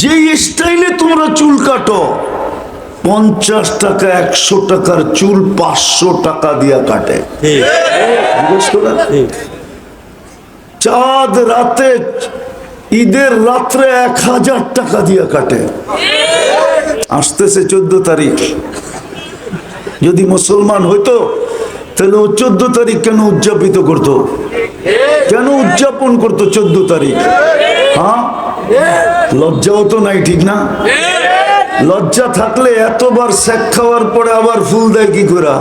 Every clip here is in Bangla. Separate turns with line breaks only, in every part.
যে স্টাইলে তোমরা চুল কাটো পঞ্চাশ টাকা একশো টাকার চুল পাঁচশো টাকা দিয়া কাটে। চাঁদ রাতে ঈদের রাত্রে এক হাজার টাকা দিয়া কাটে। আসতেছে চোদ্দ তারিখ। যদি মুসলমান হইতো তাহলে ও চোদ্দ তারিখ কেন উদযাপিত করতো? কেন উদযাপন করতো চোদ্দ তারিখ? হ্যাঁ? লজ্জাও তো নাই, ঠিক না? লজ্জা থাকলে এতবার শেখ খাওয়ার পরে আবার ফুল দেয় কি করে?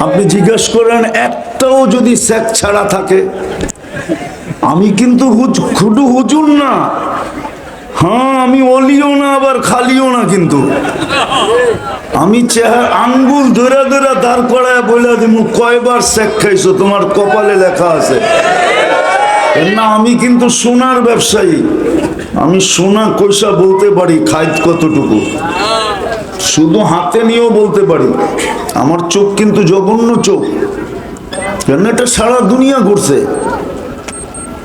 আপনি জিজ্ঞেস করেন, একটাও যদি শেখ ছাড়া থাকে? আমি কিন্তু খুডু হুজুর না। হ্যাঁ আমি অলিও না, আবার খালিও না কিন্তু। আমি চেহারা, আঙ্গুল ধরে ধরে দাঁড় করায় বলে দিব কয়বার শেখ খাইছো, তোমার কপালে লেখা আছে। না, আমি কিন্তু সোনার ব্যবসায়ী। আমি সোনা কইসা বলতে পারি, খাইত কতটুকু? শুধু হাতে নিয়েও বলতে পারি। আমার চোখ কিন্তু জঘন্য চোখ। কেন, এটা সারা দুনিয়া ঘুরছে।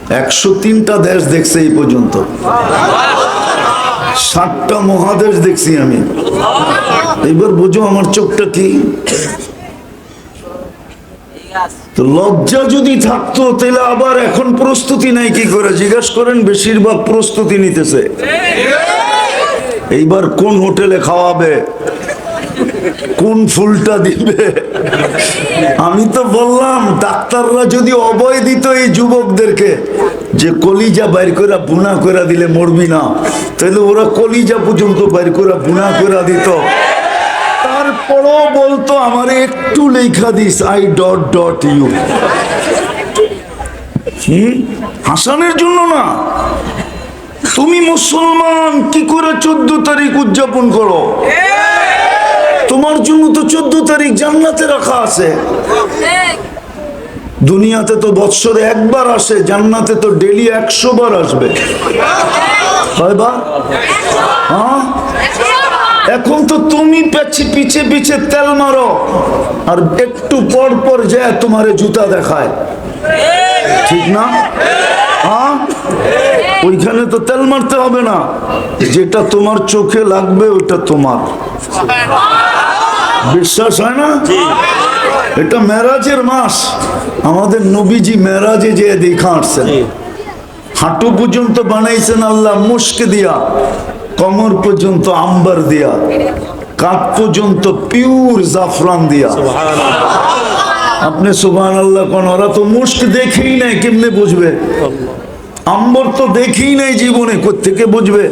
একশো তিনটা দেশ দেখছে এই পর্যন্ত। ষাটটা মহাদেশ দেখছি আমি। এবার বুঝো আমার চোখটা কি? লজ্জা যদি থাকতো, তাহলে আবার এখন প্রস্তুতি নাই, কি করে? জিজ্ঞাসা করেন, বেশিরভাগ প্রস্তুতি নিতেছে। এইবার কোন হোটেলে খাওয়াবে? কোন ফুলটা দিবে? আমি তো বললাম, ডাক্তাররা যদি অবয় দিত এই যুবকদেরকে, যে কলিজা বাইর করে বুনা করে দিলে মরবি না তাহলে ওরা কলিজা পর্যন্ত বাইর করে বুনা করে দিত। তারপরও বলতো, আমার একটু লেখা this I dot dot U হাসানের জন্য না। তুমি মুসলমান, কি করে চোদ্দ তারিখ উদযাপন করো? তোমার জন্য তো চোদ্দ তারিখ জান্নাতে রাখা আছে। দুনিয়াতে তো বৎসরে একবার আসে জান্নাতে তো ডেলি একশো বার আসবে। হ্যাঁ এখন তো তুমি পেছি পিছে পিছে তেল মারো আর একটু পর পর যায় তোমারে জুতা দেখায়। ঠিক না? হ্যাঁ? ওইখানে তো তেল মারতে হবে না। যেটা তোমার চোখে লাগবে ওটা তোমার। বিশ্বাস হয় না? এটা মেরাজের মাস। আমাদের নবীজি মেরাজে যে দেখা আসছেন। হাঁটু পর্যন্ত বানাইছেন আল্লাহ মুস্ক দিয়া। কমর পর্যন্ত আম্বার দিয়া। কাপ পর্যন্ত পিওর জাফরান দিয়া। আপনি সুবহান আল্লাহ কোন ওরা তো মুস্ক দেখেই নাই কেমনে বুঝবে? আম্বর তো দেখেই নাই জীবনে থেকে বুঝবে?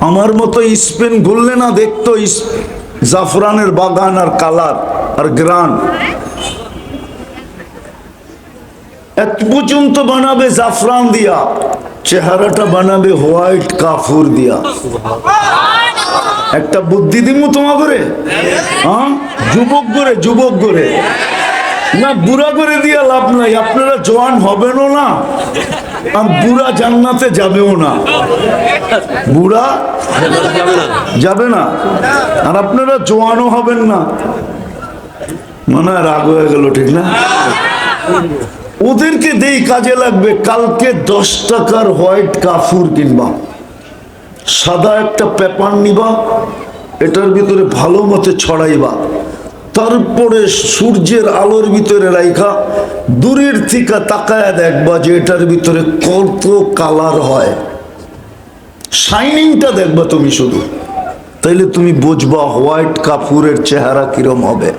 আমার মতো স্পেন ঘুরলে না দেখতো জাফরানের বাগান আর কালার আর গ্রান। এত পর্যন্ত বানাবে জাফরান দিয়া, চেহারাটা বানাবে হোয়াইট কাফুর দিয়া। একটা বুদ্ধি দিমু তোমা করে হ্যাঁ? যুবক করে যুবক করে না, বুড়া করে দিয়া লাভ নাই, আপনারা জোয়ান হবেনও না। আর বুড়া জান্নাতে যাবেও না। বুড়া যাবে না। আর আপনারা জোয়ানও হবেন না। মনে রাগ হয়ে গেল, ঠিক না? ওদেরকে দেই কাজে লাগবে, কালকে দশ টাকার হোয়াইট কাফুর কিনবা। সাদা একটা পেপার নিবা, এটার ভিতরে ভালো মতে ছড়াইবা। তারপরে সূর্যের আলোর ভিতরে রাইখা দূরের থেকে তাকায় দেখবা যে এটার ভিতরে কত কালার হয়। শাইনিংটা দেখবা তুমি শুধু। তাইলে তুমি বুঝবা হোয়াইট কাপুরের চেহারা কিরম হবে।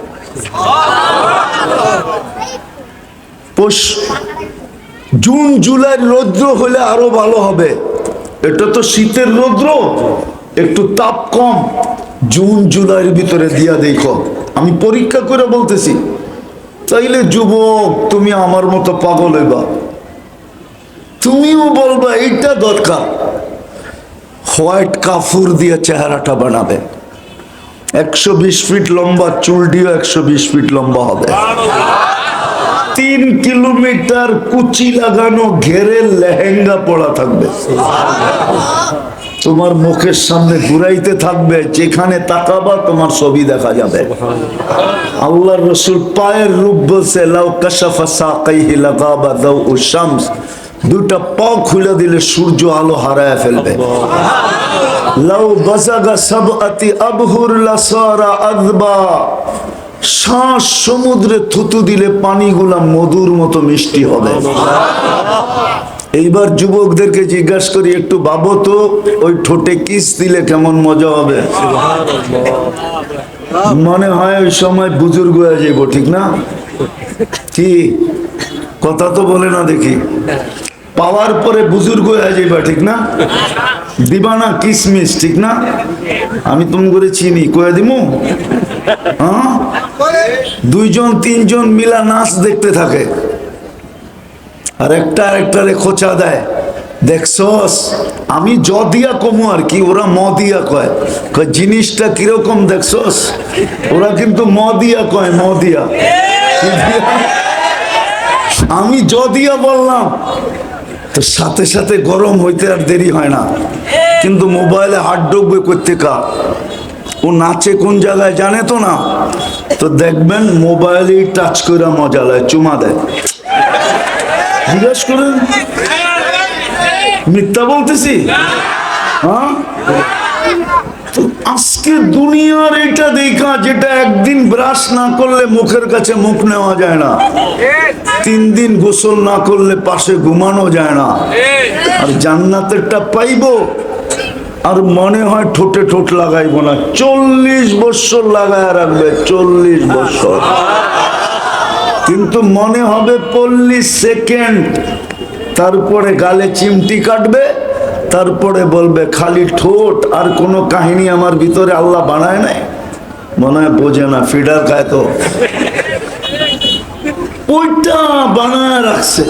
পোষ, জুন, জুলাই রৌদ্র হলে আরও ভালো হবে। এটা তো শীতের রৌদ্র, একটু তাপ কম। জুন, জুলাইয়ের ভিতরে দিয়া দেখো। আমি পরীক্ষা করে বলতেছি তাইলে যুবক, তুমি আমার মতো পাগল হইবা। তুমিও বলবা, এইটা দরকার। হোয়াইট কাফুর দিয়ে চেহারাটা বানাবে। একশো বিশ ফিট লম্বা, চুলটিও একশো বিশ ফিট লম্বা হবে। তিন কিলোমিটার কুচি লাগানো ঘেরে লেহেঙ্গা পড়া থাকবে। তোমার মুখের সামনে ঘুরাইতে থাকবে যেখানে তাকাবা তোমার ছবি দেখা যাবে। আল্লাহ রসুল পায়ের রূপ বলছে লাউ কাশাফা সাকাইহি লাগাবা দাউ শামস। দুটা পাও খুলে দিলে সূর্য আলো হারায় ফেলবে। লাউ বাজাগা সাবআতি আবহুর লাসারা আযবা শ্বাস সমুদ্রে থুতু দিলে পানিগুলা মধুর মতো মিষ্টি হবে। এইবার যুবকদেরকে জিজ্ঞাসা করি একটু ভাবো তো ওই ঠোঁটে কিস দিলে কেমন মজা হবে? মনে হয় ওই সময় বুজুর্গ হয়ে যাব ঠিক না? কি? কথা তো বলে না দেখি। পাওয়ার পরে বুজুর্গ হয়ে যাইবা ঠিক না? দিবা না কিসমিস ঠিক না? আমি তুমি করে চিনি কয়ে দিমু? হ্যাঁ? দুইজন তিনজন মিলা নাচ দেখতে থাকে। আর একটা আরেকটারে খোঁচা দেয়। দেখছস, আমি জ দিয়া কমু আর কি, ওরা ম দিয়া কয়। কয়, জিনিসটা কীরকম দেখছস? ওরা কিন্তু ম দিয়া কয়, ম দিয়া। আমি জ দিয়া বললাম, তো সাথে সাথে গরম হইতে আর দেরি হয় না। কিন্তু মোবাইলে হাত ডুববে করতে কা ও নাচে কোন জায়গায় জানে তো না। তো দেখবেন মোবাইলেই টাচ করে মজা লয়, চুমা দেয়। জিজ্ঞেস করেন, মিথ্যা বলতেছি? হ্যাঁ? আজকে দুনিয়ার এটা দেখা যেটা একদিন ব্রাশ না করলে মুখের কাছে মুখ নেওয়া যায় না। তিন দিন গোসল না করলে পাশে ঘুমানো যায় না। আর জান্নাতেরটা পাইবো, আর মনে হয় ঠোঁটে ঠোঁট লাগাইবো না। চল্লিশ বছর লাগায় রাখবে, চল্লিশ বছর। কিন্তু মনে হবে পল্লিশ সেকেন্ড। তারপরে গালে চিমটি কাটবে, তারপরে বলবে, খালি ঠোঁট, আর কোনো কাহিনী আমার ভিতরে আল্লাহ বানায় নাই? মনে হয় বোঝে না, ফিডার খায় তো। ওইটা বানায় রাখছে।